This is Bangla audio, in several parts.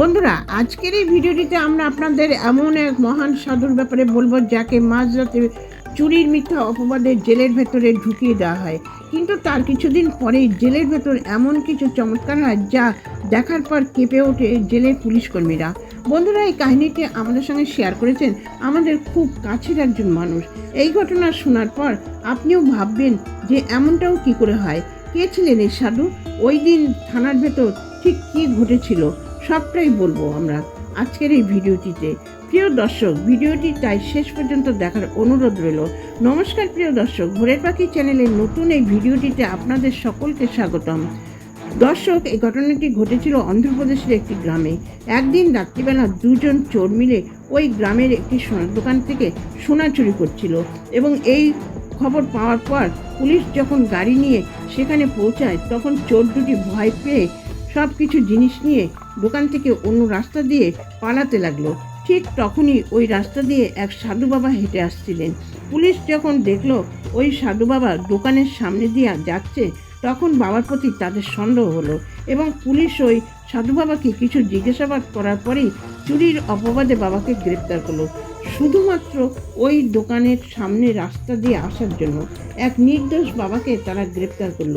বন্ধুরা, আজকের এই ভিডিওটিতে আমরা আপনাদের এমন এক মহান সাধুর ব্যাপারে বলব যাকে মাঝরাতে চুরির মিথ্যা অপবাদে জেলের ভেতরে ঢুকিয়ে দেওয়া হয়। কিন্তু তার কিছুদিন পরেই জেলের ভেতর এমন কিছু চমৎকার হয় যা দেখার পর কেঁপে ওঠে জেলের পুলিশ কর্মীরা। বন্ধুরা, এই কাহিনীটি আমাদের সঙ্গে শেয়ার করেছেন আমাদের খুব কাছের একজন মানুষ। এই ঘটনা শোনার পর আপনিও ভাববেন যে এমনটাও কি করে হয়? কে ছিলেন এই সাধু? ওই দিন থানার ভেতর ঠিক কী ঘটেছিল? সবটাই বলব আমরা আজকের এই ভিডিওটিতে। প্রিয় দর্শক, ভিডিওটি তাই শেষ পর্যন্ত দেখার অনুরোধ রইল। নমস্কার প্রিয় দর্শক, ভোরের পাখি চ্যানেলের নতুন এই ভিডিওটিতে আপনাদের সকলকে স্বাগতম। দর্শক, এই ঘটনাটি ঘটেছিল অন্ধ্রপ্রদেশের একটি গ্রামে। একদিন রাত্রিবেলা দুজন চোর মিলে ওই গ্রামের একটি সোনার দোকান থেকে সোনা চুরি করছিল এবং এই খবর পাওয়ার পর পুলিশ যখন গাড়ি নিয়ে সেখানে পৌঁছায়, তখন চোর দুটি ভয় পেয়ে সব কিছু জিনিস নিয়ে দোকান থেকে অন্য রাস্তা দিয়ে পালাতে লাগল। ঠিক তখনই ওই রাস্তা দিয়ে এক সাধু বাবা হেঁটে আসছিলেন। পুলিশ যখন দেখল ওই সাধু বাবা দোকানের সামনে দিয়ে যাচ্ছে, তখন বাবার প্রতি তাদের সন্দেহ হলো এবং পুলিশ ওই সাধু বাবাকে কিছু জিজ্ঞাসাবাদ করার পরেই চুরির অপবাদে বাবাকে গ্রেপ্তার করল। শুধুমাত্র ওই দোকানের সামনে রাস্তা দিয়ে আসার জন্য এক নির্দোষ বাবাকে তারা গ্রেপ্তার করল।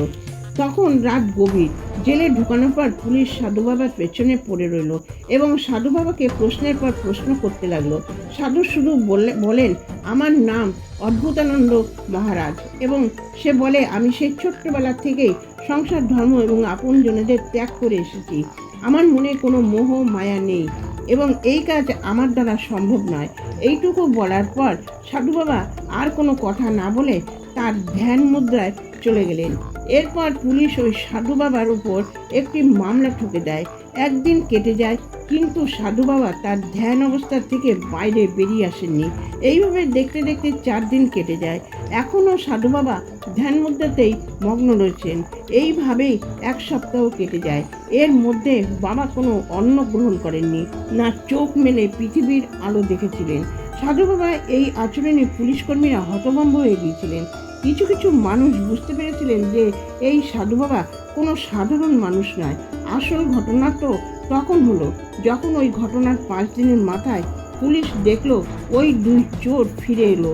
তখন রাত গভীর। জেলে ঢুকানোর পর পুলিশ সাধু বাবার পেছনে পড়ে রইল এবং সাধু বাবাকে প্রশ্নের পর প্রশ্ন করতে লাগল। সাধু শুধু বলেন, আমার নাম অদ্ভুতানন্দ মহারাজ। এবং সে বলে, আমি সেই ছোট্টবেলা থেকেই সংসার, ধর্ম এবং আপনজনেদের ত্যাগ করে এসেছি। আমার মনে কোনো মোহ, মায়া নেই এবং এই কাজ আমার দ্বারা সম্ভব নয়। এইটুকু বলার পর সাধু বাবা আর কোনো কথা না বলে তার ধ্যান মুদ্রায় চলে গেলেন। এরপর পুলিশ ওই সাধু বাবার উপর একটি মামলা ঠুকে দেয়। একদিন কেটে যায়, কিন্তু সাধু বাবা তার ধ্যান অবস্থা থেকে বাইরে বেরিয়ে আসেননি। এইভাবে দেখতে দেখতে চার দিন কেটে যায়। এখনও সাধু বাবা ধ্যান মুদ্রাতেই মগ্ন রয়েছেন। এইভাবেই এক সপ্তাহ কেটে যায়। এর মধ্যে বাবা কোনো অন্ন গ্রহণ করেননি, না চোখ মেলে পৃথিবীর আলো দেখেছিলেন। সাধু বাবা এই আচরণে পুলিশ কর্মীরা হতভম্ব হয়ে গিয়েছিলেন। কিছু কিছু মানুষ বুঝতে পেরেছিলেন যে এই সাধু বাবা কোনো সাধারণ মানুষ নয়। আসল ঘটনা তো তখন হলো যখন ওই ঘটনার পাঁচ দিনের মাথায় পুলিশ দেখল ওই দুই চোর ফিরে এলো।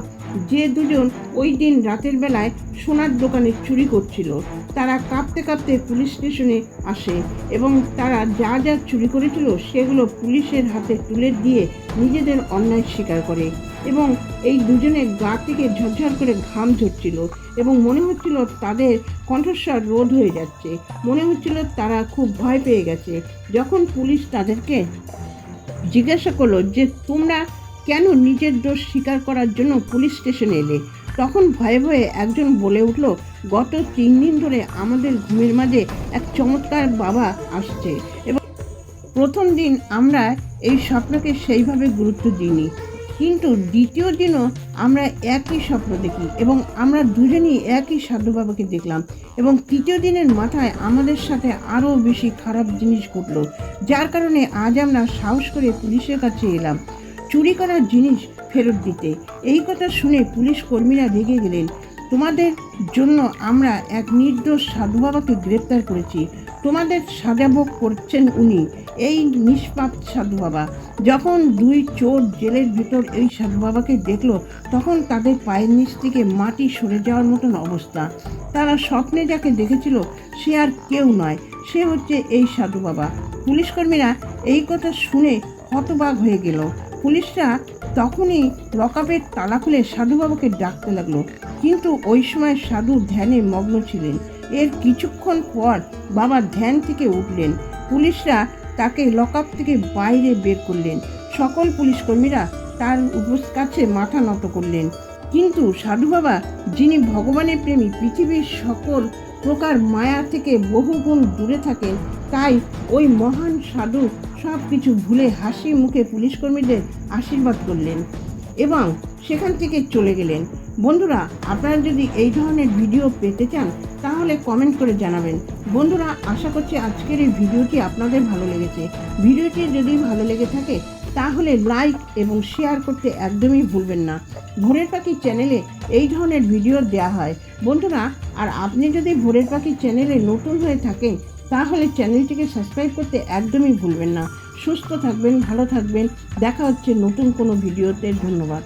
যে দুজন ওই দিন রাতের বেলায় সোনার দোকানে চুরি করছিল। তারা কাঁপতে কাঁপতে পুলিশ স্টেশনে আসে এবং তারা যা যা চুরি করেছিল সেগুলো পুলিশের হাতে তুলে দিয়ে নিজেদের অন্যায় স্বীকার করে এবং এই দুজনের গা থেকে ঝরঝর করে ঘাম ঝরছিল এবং মনে হচ্ছিল তাদের কণ্ঠস্বর রোধ হয়ে যাচ্ছে। মনে হচ্ছিল তারা খুব ভয় পেয়ে গেছে। যখন পুলিশ তাদেরকে জিজ্ঞাসা করল যে, তোমরা কেন নিজের দোষ স্বীকার করার জন্য পুলিশ স্টেশনে এলে? তখন ভয়ে ভয়ে একজন বলে উঠল, গত তিন দিন ধরে আমাদের ঘুমের মাঝে এক চমৎকার বাবা আসছে এবং প্রথম দিন আমরা এই স্বপ্নকে সেইভাবে গুরুত্ব দিইনি। কিন্তু দ্বিতীয় দিনও আমরা একই স্বপ্ন দেখি এবং আমরা দুজনই একই সাধু বাবাকে দেখলাম এবং তৃতীয় দিনের মাথায় আমাদের সাথে আরও বেশি খারাপ জিনিস ঘটলো, যার কারণে আজ আমরা সাহস করে পুলিশের কাছে এলাম। চুরি করার জিনিস ফেরত দিতে। এই কথা শুনে পুলিশ কর্মীরা রেগে গেলেন। তোমাদের জন্য আমরা এক নির্দোষ সাধু বাবাকে গ্রেপ্তার করেছি। তোমাদের সাজা ভোগ করছেন উনি, এই নিষ্পাপ সাধু বাবা। যখন দুই চোর জেলের ভেতর এই সাধু বাবাকে দেখল, তখন তাদের পায়ের নিচ থেকে মাটি সরে যাওয়ার মতন অবস্থা। তারা স্বপ্নে যাকে দেখেছিল, সে আর কেউ নয়, সে হচ্ছে এই সাধু বাবা। পুলিশ কর্মীরা এই কথা শুনে হতবাক হয়ে গেল। পুলিশরা তখনই লকআপের তালা খুলে সাধুবাবুকে ডাকতে লাগল। কিন্তু ওই সময় সাধু ধ্যানে মগ্ন ছিলেন। এর কিছুক্ষণ পর বাবা ধ্যান থেকে উঠলেন। পুলিশরা তাকে লকআপ থেকে বাইরে বের করলেন। সকল পুলিশ কর্মীরা তার কাছে মাথা নত করলেন। কিন্তু সাধু বাবা যিনি ভগবানের প্রেমী পৃথিবীর সকল প্রকার মায়া থেকে বহুগুণ দূরে থাকেন তাই ওই মহান সাধু সব কিছু ভুলে হাসি মুখে পুলিশ কর্মীদের আশীর্বাদ করলেন এবং সেখান থেকে চলে গেলেন। বন্ধুরা, আপনারা যদি এই ধরনের ভিডিও পেতে চান, তাহলে কমেন্ট করে জানাবেন। বন্ধুরা, আশা করছি আজকের এই ভিডিওটি আপনাদের ভালো লেগেছে। ভিডিওটি যদি ভালো লেগে থাকে তাহলে লাইক এবং শেয়ার করতে একদমই ভুলবেন না। ভোরের পাখি চ্যানেলে এই ধরনের ভিডিও দেওয়া হয়। বন্ধুরা, আর আপনি যদি ভোরের পাখি চ্যানেলে নতুন হয়ে থাকেন, তাহলে চ্যানেলটিকে সাবস্ক্রাইব করতে একদমই ভুলবেন না। সুস্থ থাকবেন, ভালো থাকবেন। দেখা হচ্ছে নতুন কোনো ভিডিওতে ধন্যবাদ।